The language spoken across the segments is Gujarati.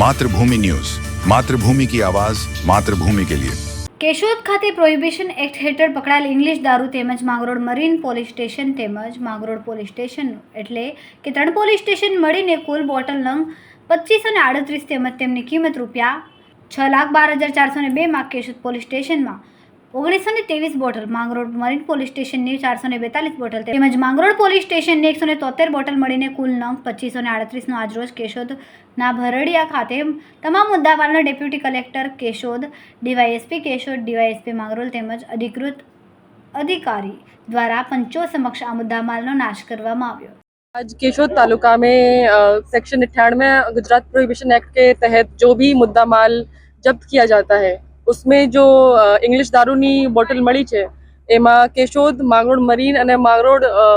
માતૃભૂમિ ન્યૂઝ. માતૃભૂમિ કી આવાજ, માતૃભૂમિ કે લિયે. કેશોદ ખાતે પ્રોહિબિશન એક્ટ હેઠળ પકડાયેલ ઇંગ્લિશ દારૂ તેમજ માંગરોળ મરીન પોલીસ સ્ટેશન તેમજ માંગરોળ પોલીસ સ્ટેશન એટલે કે ત્રણ પોલીસ સ્ટેશન મળીને કુલ બોટલ નંગ પચીસ અને આડત્રીસ તેમજ તેમની કિંમત રૂપિયા છ લાખ બાર હજાર ચારસો ને બેમાં કેશોદ પોલીસ સ્ટેશનમાં ઓગણીસો ને ત્રેવીસ બોટલ માંગરોળ મરીન પોલીસ સ્ટેશનની ચારસો ને બેતાલીસ બોટલ તેમજ માંગરોળ પોલીસ સ્ટેશનની એકસો ને તોતેર બોટલ મળીને કુલ નંગ પચીસો ને આડત્રીસનો આજરોજ કેશોદના ભરડિયા ખાતે તમામ મુદ્દામાલનો deputy collector Keshod DYSP Keshod DYSP Mangrol તેમજ અધિકૃત અધિકારી દ્વારા પંચો સમક્ષ આ મુદ્દામાલનો નાશ કરવામાં આવ્યો आज केशोद तालुका में अ, सेक्शन अट्ठानवे गुजरात प्रोहिबिशन एक्ट के तहत जो भी मुद्दा माल जब्त किया जाता है उसमें जो અ, ઇંગ્લિશ દારૂની બોટલ મળી છે એમાં કેશોદ માંગરોળ મરીન અને માંગરોળ અ,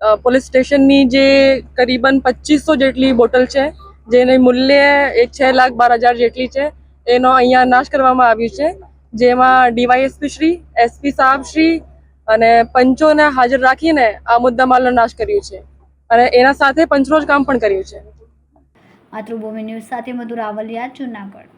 અ, પોલીસ સ્ટેશનની જે કરીબન પચીસો જેટલી બોટલ છે જેનું મૂલ્ય એ છ લાખ બાર હજાર જેટલી છે એનો અહીંયા નાશ કરવામાં આવ્યું છે જેમાં ડીવાયએસપી શ્રી એસપી સાહેબ શ્રી અને પંચોને હાજર રાખીને આ મુદ્દામાલનો નાશ કર્યું છે અને એના સાથે પંચરોજ કામ પણ કર્યું છે માતૃભૂમિ ન્યૂઝ સાથે મધુર રાવલિયા જુનાગઢ